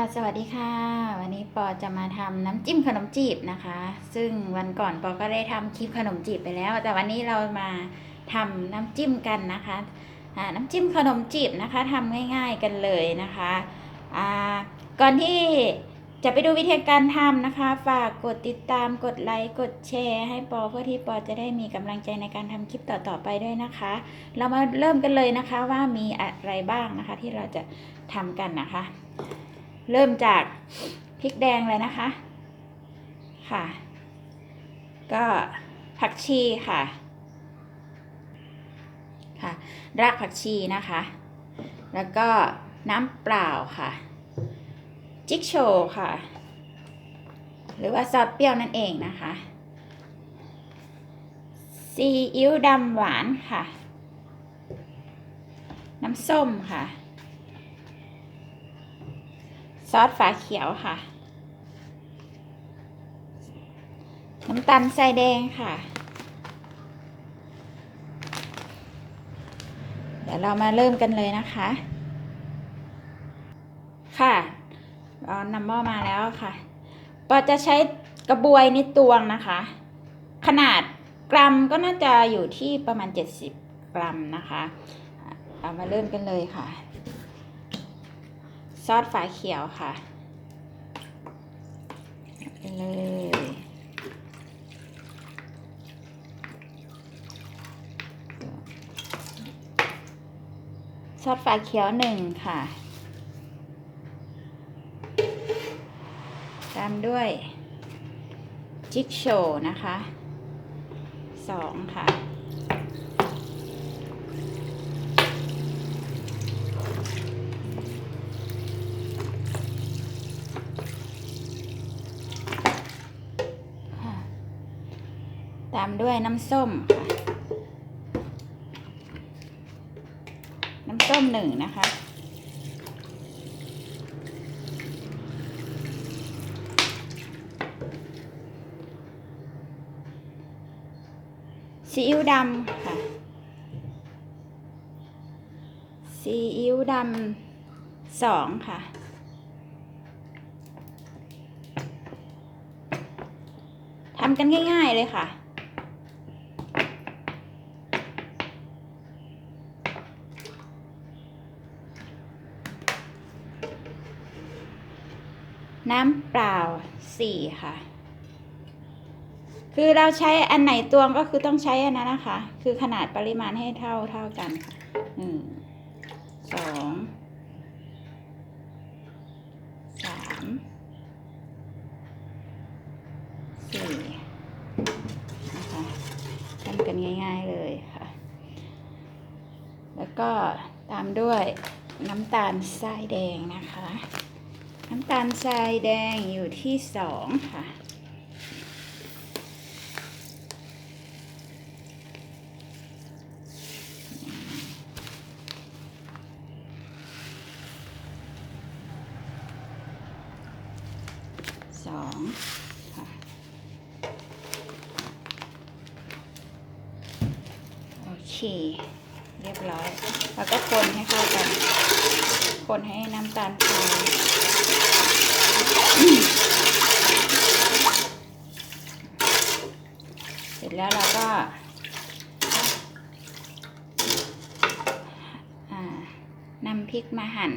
ค่ะสวัสดีค่ะ วันนี้ปอจะมาทำน้ำจิ้มขนมจีบนะคะ ซึ่งวันก่อนปอก็ได้ทำคลิปขนมจีบไปแล้ว แต่วันนี้เรามาทำน้ำจิ้มกันนะคะน้ำจิ้มขนมจีบนะคะทำง่ายๆกันเลยนะคะก่อนที่จะไปดูวิธีการทำนะคะ ฝากกดติดตามกดไลค์กดแชร์ให้ปอเพื่อที่ปอจะได้มีกำลังใจในการทำคลิปต่อๆไปด้วยนะคะ เรามาเริ่มกันเลยนะคะว่ามีอะไรบ้างนะคะที่เราจะทำกันนะคะ เริ่มจากพริกแดงเลยนะคะ ค่ะ ก็ผักชีค่ะ ค่ะ รากผักชีนะคะ แล้วก็น้ำเปล่าค่ะ จิกโชค่ะ หรือว่าซอสเปรี้ยวนั่นเองนะคะซีอิ๊วดำหวานค่ะ น้ำส้มค่ะ ซอสฝาเขียวค่ะ น้ำตาลทรายแดงค่ะ เดี๋ยวเรามาเริ่มกันเลยนะคะ ค่ะเอานำหม้อมาแล้วค่ะปอจะใช้กระบวยนิดตวงนะคะ ขนาดกรัมก็น่าจะอยู่ที่ประมาณ 70 กรัมนะคะ เอามาเริ่มกันเลยค่ะ ซอสฝาเขียวค่ะไปเลยซอสฝาเขียวหนึ่งค่ะ ตามด้วย จิกโชว์นะคะสองค่ะ ตามด้วยน้ำส้มค่ะ น้ำส้มหนึ่งนะคะ ซีอิ๊วดำค่ะ ซีอิ๊วดำสองค่ะทำกันง่าย ๆ เลยค่ะ น้ำเปล่าสี่ค่ะ คือเราใช้อันไหนตวงก็คือต้องใช้อันนั้นนะคะ คือขนาดปริมาณให้เท่าเท่ากันค่ะหนึ่งสองสามสี่นะคะทำกันง่ายๆเลยค่ะ แล้วก็ตามด้วยน้ำตาลทรายแดงนะคะ น้ำตาลทรายแดงอยู่ที่สองค่ะ สองค่ะโอเค เรียบร้อย แล้วก็คนให้เข้ากัน คนให้น้ำตาลทรายเสร็จแล้วเราก็านำพริกมาหั่น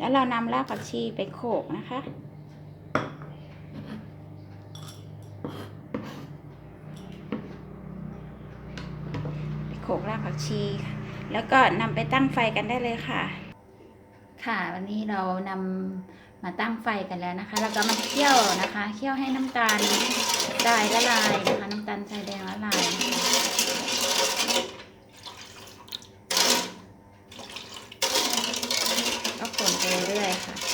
แล้วเรานำรากผักชีไปโขกนะคะ ไปโขกรากผักชี แล้วก็นำไปตั้งไฟกันได้เลยค่ะ ค่ะวันนี้เรานำมาตั้งไฟกันแล้วนะคะ แล้วก็มาเคี่ยวนะคะ เคี่ยวให้น้ำตาลทรายละลายนะคะ น้ำตาลทรายแดงละลายนะคะ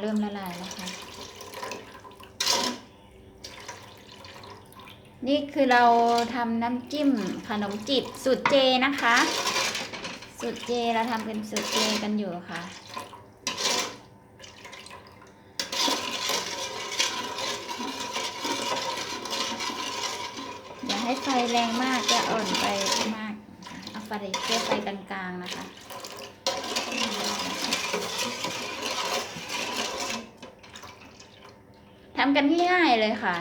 เริ่มละลายแล้วค่ะ นี่ คือเราทำน้ำจิ้มขนมจีบสูตรเจนะคะ สูตรเจเราทำเป็นสูตรเจกันอยู่ค่ะ อย่าให้ไฟแรงมากจะอ่อนไปมาก เอาไฟแค่ไฟกลางๆนะคะทำกันง่ายๆเลยค่ะ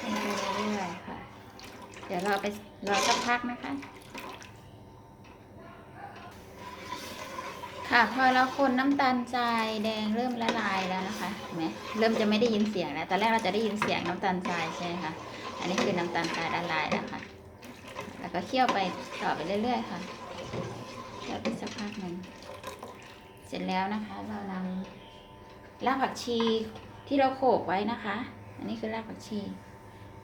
ให้ไปเรื่อยๆค่ะ เดี๋ ยวเราไปรอสักพักนะคะ ค่ะพอเราคนน้ำตาลทรายแดงเริ่มละลายแล้วนะคะเห็นไหมเริ่มจะไม่ได้ยินเสียงแล้วตอนแรกเราจะได้ยินเสียงน้ำตาลทรายใช่ไหมคะอันนี้คือน้ำตาลทรายละลายแล้วค่ะ แล้วก็เคี่ยวไปต่อไปเรื่อย ๆ ค่ะเคี่ยวไปสักพักหนึ่งเสร็จแล้วนะคะ เรานำรากผักชีที่เราโขลกไว้นะคะ อันนี้คือรากผักชี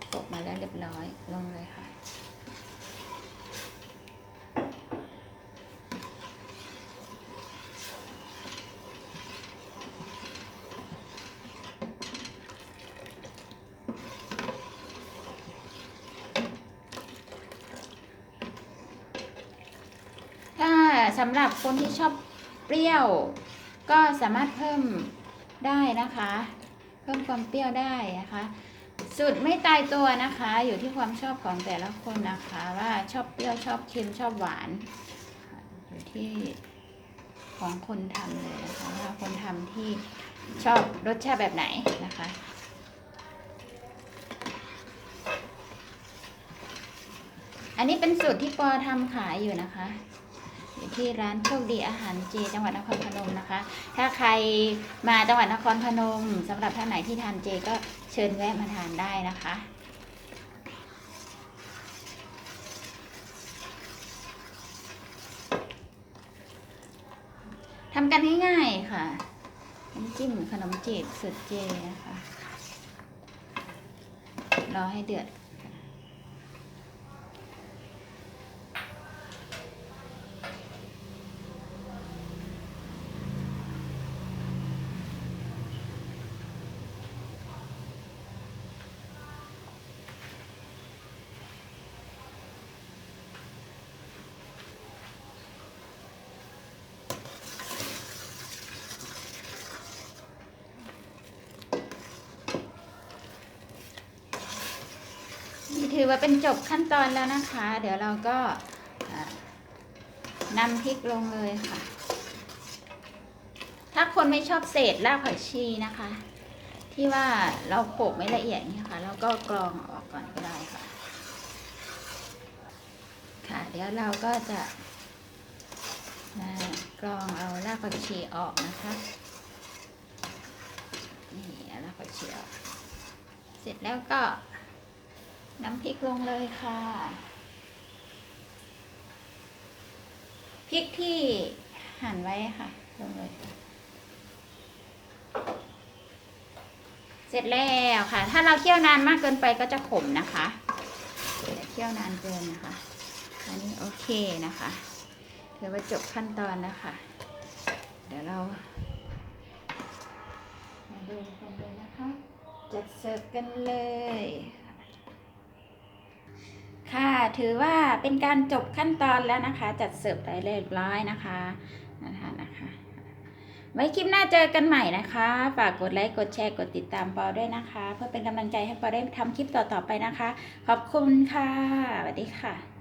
โขลกมาแล้วเรียบร้อยลงเลยค่ะ ถ้าสำหรับคนที่ชอบเปรี้ยว ก็สามารถเพิ่มได้นะคะ เพิ่มความเปรี้ยวได้นะคะ สูตรไม่ตายตัวนะคะ อยู่ที่ความชอบของแต่ละคนนะคะ ว่าชอบเปรี้ยวชอบเค็มชอบหวานอยู่ที่ของคนทำเลยนะคะว่าคนทำที่ชอบรสชาติแบบไหนนะคะอันนี้เป็นสูตรที่ปอทำขายอยู่นะคะ อยู่ที่ร้านโชคดีอาหารเจจังหวัดนครพนมนะคะ ถ้าใครมาจังหวัดนครพนมสำหรับท่านไหนที่ทานเจก็เชิญแวะมาทานได้นะคะทำกันง่ายๆค่ะน้ำจิ้มขนมจีบสุดเจนะคะ รอให้เดือด อว่าเป็นจบขั้นตอนแล้วนะคะ เดี๋ยวเราก็นำพริกลงเลยค่ะ ถ้าคนไม่ชอบเศษรากผักชีนะคะ ที่ว่าเราโขลกไม่ละเอียดนี่ค่ะเราก็กรองออกก่อนก็ได้ค่ะ ค่ะ เดี๋ยวเราก็จะกรองเอารากผักชีออกนะคะนี่รากผักชีออก เสร็จแล้วก็ น้ำพริกลงเลยค่ะพริกที่หั่นไว้ค่ะลงเลยเสร็จแล้วค่ะ ถ้าเราเคี่ยวนานมากเกินไปก็จะขมนะคะอย่าเคี่ยวนานเกินนะคะ อันนี้โอเคนะคะถือว่าจบขั้นตอนแล้วค่ะเดี๋ยวเรามาดูกันเลยนะคะจัดเสิร์ฟกันเลย ถือว่าเป็นการจบขั้นตอนแล้วนะคะ จัดเสิร์ฟไปเรียบร้อยนะคะนะคะนะคะ ไว้คลิปหน้าเจอกันใหม่นะคะ ฝากกดไลค์ กดแชร์ กดติดตามปอด้วยนะคะ เพื่อเป็นกำลังใจให้ปอได้ทำคลิปต่อๆไปนะคะ ขอบคุณค่ะสวัสดีค่ะ